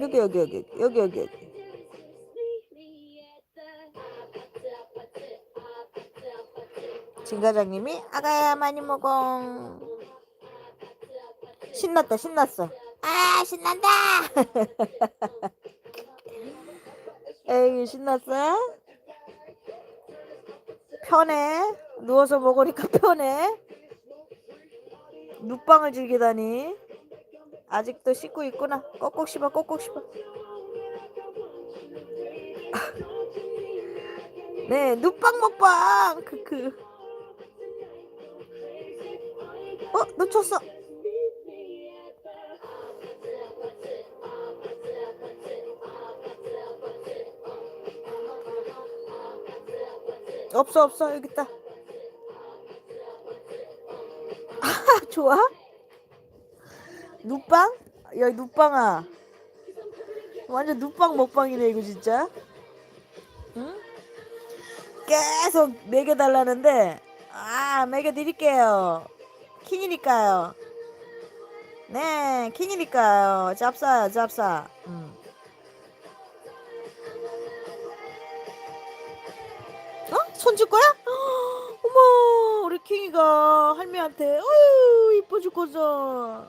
여기 여기 여기 여기 여기 여기. 진 과장님이 아가야 많이 먹어. 신났다 신났어. 아 신난다. 에이 신났어? 편해? 누워서 먹으니까 편해? 눕방을 즐기다니 아직도 씻고 있구나. 꼭꼭 씹어 꼭꼭 씹어. 네 눕방 먹방. 크크 어 놓쳤어. 없어 없어. 여기 있다. 아 좋아 눕방? 야 눕방아. 완전 눕방 먹방이네 이거 진짜. 응? 계속 먹여달라는데 아 먹여드릴게요. 킹이니까요. 네 킹이니까요. 잡사요 잡사. 음. 어? 손줄 거야? 어머 우리 킹이가 할미한테. 어유 이뻐 죽겠어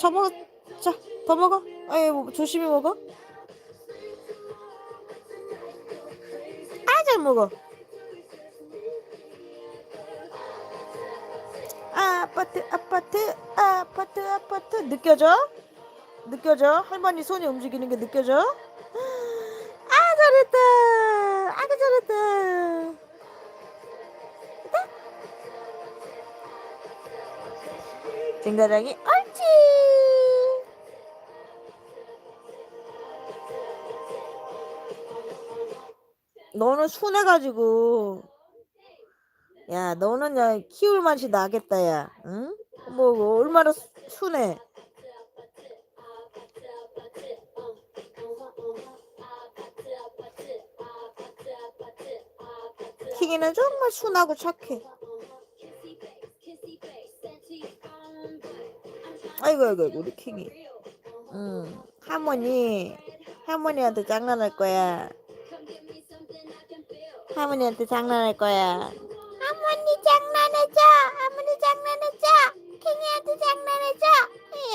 저 먹어. 자 더 먹어. 아이 뭐, 조심히 먹어. 아 잘 먹어. 아파트 아파트 아파트 아파트. 느껴져? 느껴져? 할머니 손이 움직이는 게 느껴져? 아 잘했다. 아주 잘했다. 쟁가랑이 옳지 너는 순해가지고. 야 너는 야 키울 맛이 나겠다 야. 응? 뭐, 뭐 얼마나 수- 순해. 킹이는 정말 순하고 착해. 아이고 아이고 우리 킹이 응 할머니. 할머니한테 장난할 거야 할머니한테 장난할 거야. 할머니 장난해줘 할머니 장난해줘 킹이한테 장난해줘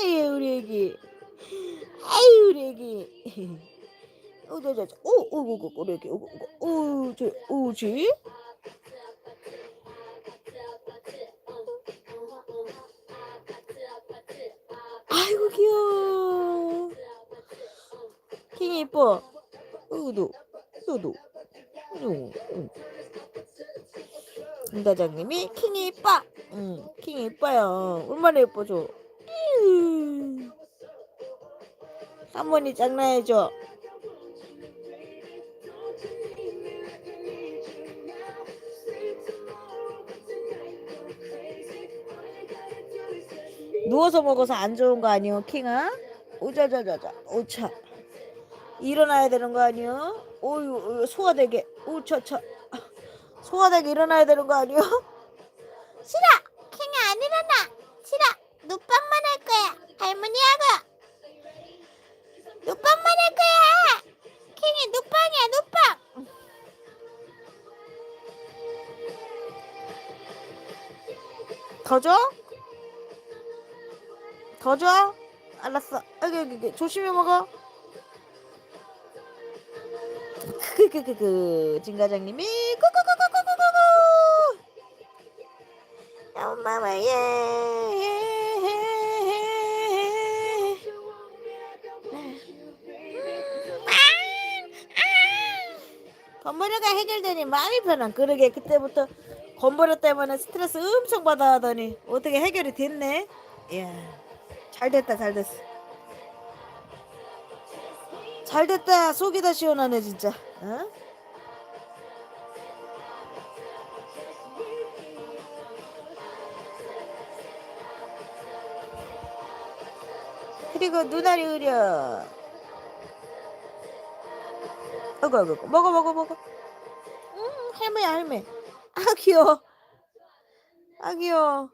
에이 우리 애기. 에이 우리 애기. 오자자자 오오오오 우리 애기. 오오오저 오지? 아이고 귀여워. 킹이 이뻐. 어도 너도 응, 응. 임 과장님이 킹이 이뻐. 응 킹이 이뻐요. 얼마나 이유. 할머니 장난해줘. 누워서 먹어서 안 좋은 거 아니요 킹아? 오자자자자. 오차 일어나야 되는 거 아니요? 오유 오유, 소화 되게 오차차 소화 되게 일어나야 되는 거 아니요? 싫어! 킹이 안 일어나! 싫어! 눕방만 할 거야! 할머니하고! 눕방만 할 거야! 킹이 눕방이야 눕방! 더 줘? 더 줘? 알았어. 여기 여기. 조심히 먹어. 크크크크크 진 과장님이 꾸꾸꾸꾸꾸꾸꾸 엄마마 예. 건버려가 해결되니 마음이 편한 그러게 그때부터 건버려 때문에 스트레스 엄청 받아 하더니 어떻게 해결이 됐네? 이야 잘 됐다 잘 됐어. 잘 됐다. 속이 다 시원하네 진짜 어? 그리고 눈알이 흐려. 어구 어구. 먹어 먹어 먹어. 음 할머니 할머니. 아 귀여워. 아 귀여워